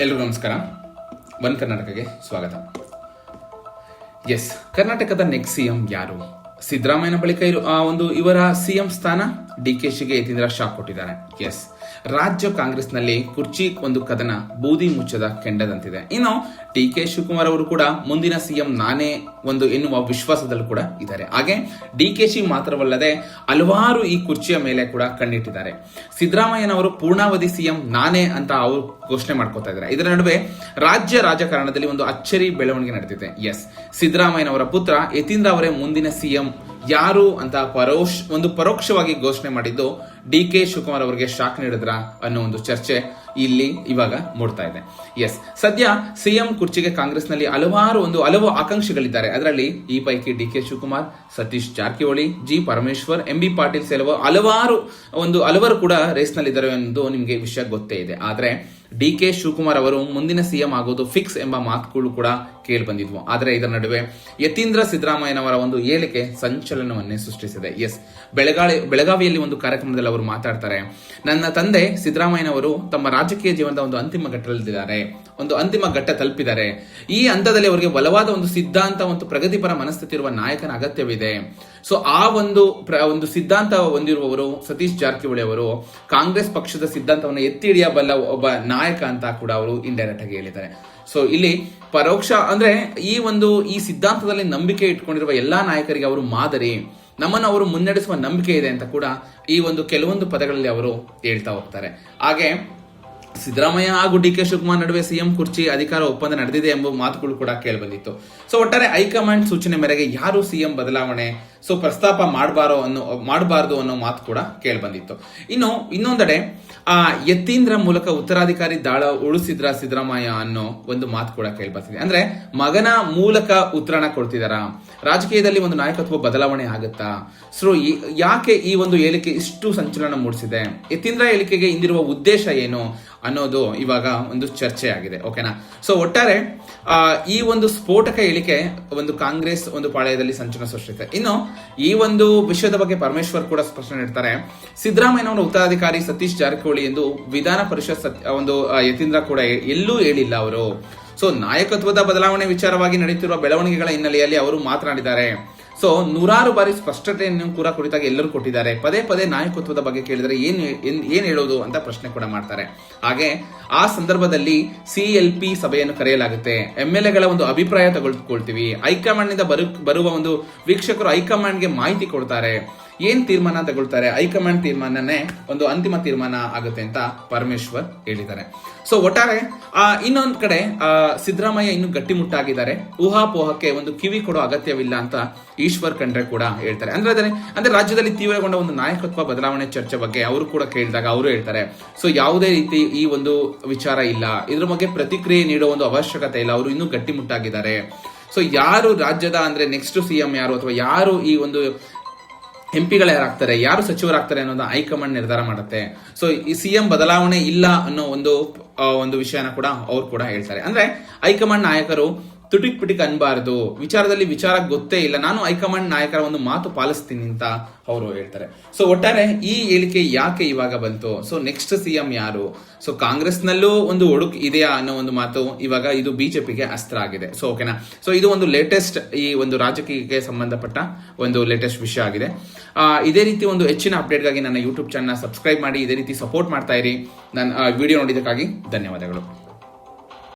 ಎಲ್ರಿಗೂ ನಮಸ್ಕಾರ. ಒನ್ ಕರ್ನಾಟಕಗೆ ಸ್ವಾಗತ. ಎಸ್, ಕರ್ನಾಟಕದ ನೆಕ್ಸ್ಟ್ ಸಿಎಂ ಯಾರು? ಸಿದ್ದರಾಮಯ್ಯನ ಬಳಿಕ ಇರು ಆ, ಒಂದು ಇವರ ಸಿಎಂ ಸ್ಥಾನ? ಡಿ ಕೆ ಶಿಗೆ ಯತೀಂದ್ರ ಶಾಕ್ ಕೊಟ್ಟಿದ್ದಾರೆ. ಎಸ್. ರಾಜ್ಯ ಕಾಂಗ್ರೆಸ್ನಲ್ಲಿ ಕುರ್ಚಿ ಒಂದು ಕದನ ಬೂದಿ ಮುಚ್ಚದ ಕೆಂಡದಂತಿದೆ. ಇನ್ನು ಡಿ ಕೆ ಶಿವಕುಮಾರ್ ಅವರು ಕೂಡ ಮುಂದಿನ ಸಿಎಂ ನಾನೇ ಒಂದು ಎನ್ನುವ ವಿಶ್ವಾಸದಲ್ಲೂ ಕೂಡ ಇದ್ದಾರೆ. ಹಾಗೆ ಡಿ ಕೆ ಶಿ ಮಾತ್ರವಲ್ಲದೆ ಹಲವಾರು ಈ ಕುರ್ಚಿಯ ಮೇಲೆ ಕೂಡ ಕಣ್ಣಿಟ್ಟಿದ್ದಾರೆ. ಸಿದ್ದರಾಮಯ್ಯನವರು ಪೂರ್ಣಾವಧಿ ಸಿಎಂ ನಾನೇ ಅಂತ ಅವರು ಘೋಷಣೆ ಮಾಡ್ಕೋತಾ ಇದ್ದಾರೆ. ಇದರ ನಡುವೆ ರಾಜ್ಯ ರಾಜಕಾರಣದಲ್ಲಿ ಒಂದು ಅಚ್ಚರಿ ಬೆಳವಣಿಗೆ ನಡೆದಿದೆ ಎಸ್. ಸಿದ್ದರಾಮಯ್ಯನವರ ಪುತ್ರ ಯತೀಂದ್ರ ಅವರೇ ಮುಂದಿನ ಸಿಎಂ ಯಾರು ಅಂತ ಪರೋಕ್ಷ, ಒಂದು ಪರೋಕ್ಷವಾಗಿ ಘೋಷಣೆ ಮಾಡಿದ್ದು ಡಿ ಕೆ ಶಿವಕುಮಾರ್ ಅವರಿಗೆ ಶಾಕ್ ನೀಡಿದ್ರ ಅನ್ನೋ ಒಂದು ಚರ್ಚೆ ಇಲ್ಲಿ ಇವಾಗ ಮೂಡ್ತಾ ಇದೆ. ಎಸ್ ಸದ್ಯ ಸಿಎಂ ಕುರ್ಚಿಗೆ ಕಾಂಗ್ರೆಸ್ನಲ್ಲಿ ಹಲವಾರು ಒಂದು, ಹಲವು ಆಕಾಂಕ್ಷಿಗಳಿದ್ದಾರೆ. ಅದರಲ್ಲಿ ಈ ಪೈಕಿ D K Shivakumar, Satish Jarkiholi, G Parameshwar, M B Patil ಸೇರುವ ಹಲವಾರು ಒಂದು, ಹಲವರು ಕೂಡ ರೇಸ್ನಲ್ಲಿದ್ದಾರೆ ಎಂದು ನಿಮಗೆ ವಿಷಯ ಗೊತ್ತೇ ಇದೆ. ಆದ್ರೆ ಡಿ ಕೆ ಶಿವಕುಮಾರ್ ಅವರು ಮುಂದಿನ ಸಿಎಂ ಆಗೋದು ಫಿಕ್ಸ್ ಎಂಬ ಮಾತುಗಳು ಕೂಡ ಕೇಳಿ ಬಂದಿದ್ವು. ಆದರೆ ಇದರ ನಡುವೆ ಯತೀಂದ್ರ ಸಿದ್ದರಾಮಯ್ಯನವರ ಒಂದು ಹೇಳಿಕೆ ಸಂಚಲನವನ್ನೇ ಸೃಷ್ಟಿಸಿದೆ. ಎಸ್ ಬೆಳಗಾವಿ ಬೆಳಗಾವಿಯಲ್ಲಿ ಒಂದು ಕಾರ್ಯಕ್ರಮದಲ್ಲಿ ಅವರು ಮಾತಾಡ್ತಾರೆ. ನನ್ನ ತಂದೆ ಸಿದ್ದರಾಮಯ್ಯನವರು ತಮ್ಮ ರಾಜಕೀಯ ಜೀವನದ ಒಂದು ಅಂತಿಮ ಘಟ್ಟದಲ್ಲಿದ್ದಾರೆ. ಒಂದು ಅಂತಿಮ ಘಟ್ಟ ತಲುಪಿದ್ದಾರೆ. ಈ ಹಂತದಲ್ಲಿ ಅವರಿಗೆ ಬಲವಾದ ಒಂದು ಸಿದ್ಧಾಂತ ಮತ್ತು ಪ್ರಗತಿಪರ ಮನಸ್ಥಿತಿ ಇರುವ ನಾಯಕನ ಅಗತ್ಯವಿದೆ. ಸೊ, ಆ ಒಂದು ಒಂದು ಸಿದ್ಧಾಂತ ಹೊಂದಿರುವವರು ಸತೀಶ್ ಜಾರಕಿಹೊಳಿ ಅವರು ಕಾಂಗ್ರೆಸ್ ಪಕ್ಷದ ಸಿದ್ಧಾಂತವನ್ನು ಎತ್ತಿ ಹಿಡಿಯಬಲ್ಲ ಒಬ್ಬ ನಾಯಕ ಅಂತ ಕೂಡ ಅವರು ಇಂಡೈರೆಕ್ಟ್ ಆಗಿ ಹೇಳಿದ್ದಾರೆ. ಸೊ ಇಲ್ಲಿ ಪರೋಕ್ಷ ಅಂದ್ರೆ ಈ ಒಂದು, ಈ ಸಿದ್ಧಾಂತದಲ್ಲಿ ನಂಬಿಕೆ ಇಟ್ಕೊಂಡಿರುವ ಎಲ್ಲಾ ನಾಯಕರಿಗೆ ಅವರು ಮಾದರಿ. ನಮ್ಮನ್ನು ಅವರು ಮುನ್ನಡೆಸುವ ನಂಬಿಕೆ ಇದೆ ಅಂತ ಕೂಡ ಈ ಒಂದು ಕೆಲವೊಂದು ಪದಗಳಲ್ಲಿ ಅವರು ಹೇಳ್ತಾ ಹೋಗ್ತಾರೆ. ಹಾಗೆ ಸಿದ್ದರಾಮಯ್ಯ ಹಾಗೂ ಡಿ ಕೆ ಶಿವಕುಮಾರ್ ನಡುವೆ ಸಿಎಂ ಕುರ್ಚಿ ಅಧಿಕಾರ ಒಪ್ಪಂದ ನಡೆದಿದೆ ಎಂಬ ಮಾತುಗಳು ಕೂಡ ಕೇಳಿಬಂದಿತ್ತು. ಸೊ ಒಟ್ಟಾರೆ ಹೈಕಮಾಂಡ್ ಸೂಚನೆ ಮೇರೆಗೆ ಯಾರು ಸಿಎಂ ಬದಲಾವಣೆ, ಸೊ ಪ್ರಸ್ತಾಪ ಮಾಡಬಾರೋ ಅನ್ನೋ, ಮಾಡಬಾರದು ಅನ್ನೋ ಮಾತು ಕೂಡ ಕೇಳಿಬಂದಿತ್ತು. ಇನ್ನು ಇನ್ನೊಂದೆಡೆ, ಆ, ಯತೀಂದ್ರ ಮೂಲಕ ಉತ್ತರಾಧಿಕಾರಿ ದಾಳ ಉಳಿಸಿದ್ರ ಸಿದ್ದರಾಮಯ್ಯ ಅನ್ನೋ ಒಂದು ಮಾತು ಕೂಡ ಕೇಳಿಬರ್ತಿದೆ ಅಂದ್ರೆ ಮಗನ ಮೂಲಕ ಉತ್ತರಣ ಕೊಡ್ತಿದಾರ? ರಾಜಕೀಯದಲ್ಲಿ ಒಂದು ನಾಯಕತ್ವ ಬದಲಾವಣೆ ಆಗುತ್ತಾ? ಸೊ ಯಾಕೆ ಈ ಒಂದು ಹೇಳಿಕೆ ಇಷ್ಟು ಸಂಚಲನ ಮೂಡಿಸಿದೆ? ಯತೀಂದ್ರ ಹೇಳಿಕೆಗೆ ಹಿಂದಿರುವ ಉದ್ದೇಶ ಏನು? ಅನ್ನೋದು ಇವಾಗ ಒಂದು ಚರ್ಚೆ ಆಗಿದೆ ಓಕೆನಾ ಸೊ ಒಟ್ಟಾರೆ ಈ ಒಂದು ಸ್ಫೋಟಕ ಹೇಳಿಕೆ ಒಂದು ಕಾಂಗ್ರೆಸ್ ಒಂದು ಪಾಳ್ಯದಲ್ಲಿ ಸಂಚಲನ ಸೃಷ್ಟಿಸಿದೆ. ಇನ್ನು, ಈ ಒಂದು ವಿಷಯದ ಬಗ್ಗೆ ಪರಮೇಶ್ವರ್ ಕೂಡ ಸ್ಪಷ್ಟನೆ ನೀಡ್ತಾರೆ. ಸಿದ್ದರಾಮಯ್ಯನವರ ಉತ್ತರಾಧಿಕಾರಿ ಸತೀಶ್ ಜಾರಕಿಹೊಳಿ ಎಂದು ವಿಧಾನ ಪರಿಷತ್ ಒಂದು ಯತೀಂದ್ರ ಕೂಡ ಎಲ್ಲೂ ಹೇಳಿಲ್ಲ ಅವರು. ಸೊ ನಾಯಕತ್ವದ ಬದಲಾವಣೆ ವಿಚಾರವಾಗಿ ನಡೆಯುತ್ತಿರುವ ಬೆಳವಣಿಗೆಗಳ ಹಿನ್ನೆಲೆಯಲ್ಲಿ ಅವರು ಮಾತನಾಡಿದ್ದಾರೆ. ಸೊ ನೂರಾರು ಬಾರಿ ಸ್ಪಷ್ಟತೆಯನ್ನು ಕೂಡ ಕುರಿತಾಗಿ ಎಲ್ಲರೂ ಕೊಟ್ಟಿದ್ದಾರೆ. ಪದೇ ಪದೇ ನಾಯಕತ್ವದ ಬಗ್ಗೆ ಕೇಳಿದರೆ ಏನು ಏನು ಹೇಳೋದು ಅಂತ ಪ್ರಶ್ನೆ ಕೂಡ ಮಾಡ್ತಾರೆ. ಹಾಗೆ, ಆ ಸಂದರ್ಭದಲ್ಲಿ ಸಿ ಎಲ್ ಪಿ ಸಭೆಯನ್ನು ಕರೆಯಲಾಗುತ್ತೆ. ಎಂ ಎಲ್ ಎಗಳ ಒಂದು ಅಭಿಪ್ರಾಯ ತಗೊಳ್ಕೊಳ್ತೀವಿ. ಹೈಕಮಾಂಡ್ನಿಂದ ಬರು, ಬರುವ ಒಂದು ವೀಕ್ಷಕರು ಹೈಕಮಾಂಡ್ಗೆ ಮಾಹಿತಿ ಕೊಡ್ತಾರೆ. ಏನ್ ತೀರ್ಮಾನ ತಗೊಳ್ತಾರೆ? ಹೈಕಮಾಂಡ್ ತೀರ್ಮಾನನೇ ಒಂದು ಅಂತಿಮ ತೀರ್ಮಾನ ಆಗುತ್ತೆ ಅಂತ ಪರಮೇಶ್ವರ್ ಹೇಳಿದ್ದಾರೆ. ಸೊ ಒಟ್ಟಾರೆ ಆ, ಇನ್ನೊಂದ್ ಕಡೆ ಆ, ಸಿದ್ದರಾಮಯ್ಯ ಇನ್ನು ಗಟ್ಟಿಮುಟ್ಟಾಗಿದ್ದಾರೆ ಊಹಾಪೋಹಕ್ಕೆ ಒಂದು ಕಿವಿ ಕೊಡೋ ಅಗತ್ಯವಿಲ್ಲ ಅಂತ ಈಶ್ವರ್ ಖಂಡ್ರೆ ಕೂಡ ಹೇಳ್ತಾರೆ. ಅಂದ್ರೆ ಅದನ್ನೇ ಅಂದ್ರೆ ರಾಜ್ಯದಲ್ಲಿ ತೀವ್ರಗೊಂಡ ಒಂದು ನಾಯಕತ್ವ ಬದಲಾವಣೆ ಚರ್ಚೆ ಬಗ್ಗೆ ಅವರು ಕೂಡ ಕೇಳಿದಾಗ ಅವರು ಹೇಳ್ತಾರೆ. ಸೊ ಯಾವುದೇ ರೀತಿ ಈ ಒಂದು ವಿಚಾರ ಇಲ್ಲ. ಇದ್ರ ಬಗ್ಗೆ ಪ್ರತಿಕ್ರಿಯೆ ನೀಡೋ ಒಂದು ಅವಶ್ಯಕತೆ ಇಲ್ಲ. ಅವರು ಇನ್ನೂ ಗಟ್ಟಿಮುಟ್ಟಾಗಿದ್ದಾರೆ ಸೊ ಯಾರು ರಾಜ್ಯದ ಅಂದ್ರೆ ನೆಕ್ಸ್ಟ್ ಸಿಎಂ ಯಾರು ಅಥವಾ ಯಾರು ಈ ಒಂದು ಎಂ ಪಿಗಳು ಯಾರಾಗ್ತಾರೆ, ಯಾರು ಸಚಿವರಾಗ್ತಾರೆ ಅನ್ನೋದು ಹೈಕಮಾಂಡ್ ನಿರ್ಧಾರ ಮಾಡುತ್ತೆ. ಸೊ ಈ ಸಿಎಂ ಬದಲಾವಣೆ ಇಲ್ಲ ಅನ್ನೋ ಒಂದು ಒಂದು ವಿಷಯನ ಕೂಡ ಅವ್ರು ಕೂಡ ಹೇಳ್ತಾರೆ. ಅಂದ್ರೆ ಹೈಕಮಾಂಡ್ ನಾಯಕರು ತುಟಿಕ್ ಪಿಟಿಕ್ ಅನ್ಬಾರ್ದು. ವಿಚಾರದಲ್ಲಿ ವಿಚಾರ ಗೊತ್ತೇ ಇಲ್ಲ. ನಾನು ಹೈಕಮಾಂಡ್ ನಾಯಕರ ಒಂದು ಮಾತು ಪಾಲಿಸ್ತೀನಿ ಅಂತ ಅವರು ಹೇಳ್ತಾರೆ. ಸೊ ಒಟ್ಟಾರೆ ಈ ಹೇಳಿಕೆ ಯಾಕೆ ಇವಾಗ ಬಂತು? ಸೊ ನೆಕ್ಸ್ಟ್ ಸಿಎಂ ಯಾರು? ಸೊ ಕಾಂಗ್ರೆಸ್ನಲ್ಲೂ ಒಂದು ಒಡುಕು ಇದೆಯಾ ಅನ್ನೋ ಒಂದು ಮಾತು ಇವಾಗ ಇದು ಬಿಜೆಪಿಗೆ ಅಸ್ತ್ರ ಆಗಿದೆ. ಸೊ ಓಕೆನಾ ಸೊ ಇದು ಒಂದು ಲೇಟೆಸ್ಟ್ ಈ ಒಂದು ರಾಜಕೀಯಕ್ಕೆ ಸಂಬಂಧಪಟ್ಟ ಒಂದು ಲೇಟೆಸ್ಟ್ ವಿಷಯ ಆಗಿದೆ. ಇದೇ ರೀತಿ ಒಂದು ಹೆಚ್ಚಿನ ಅಪ್ಡೇಟ್ಗಾಗಿ ನನ್ನ ಯೂಟ್ಯೂಬ್ ಚಾನಲ್ ಸಬ್ಸ್ಕ್ರೈಬ್ ಮಾಡಿ, ಇದೇ ರೀತಿ ಸಪೋರ್ಟ್ ಮಾಡ್ತಾ ಇರಿ. ನನ್ನ ವಿಡಿಯೋ ನೋಡಿದ್ದಕ್ಕಾಗಿ ಧನ್ಯವಾದಗಳು.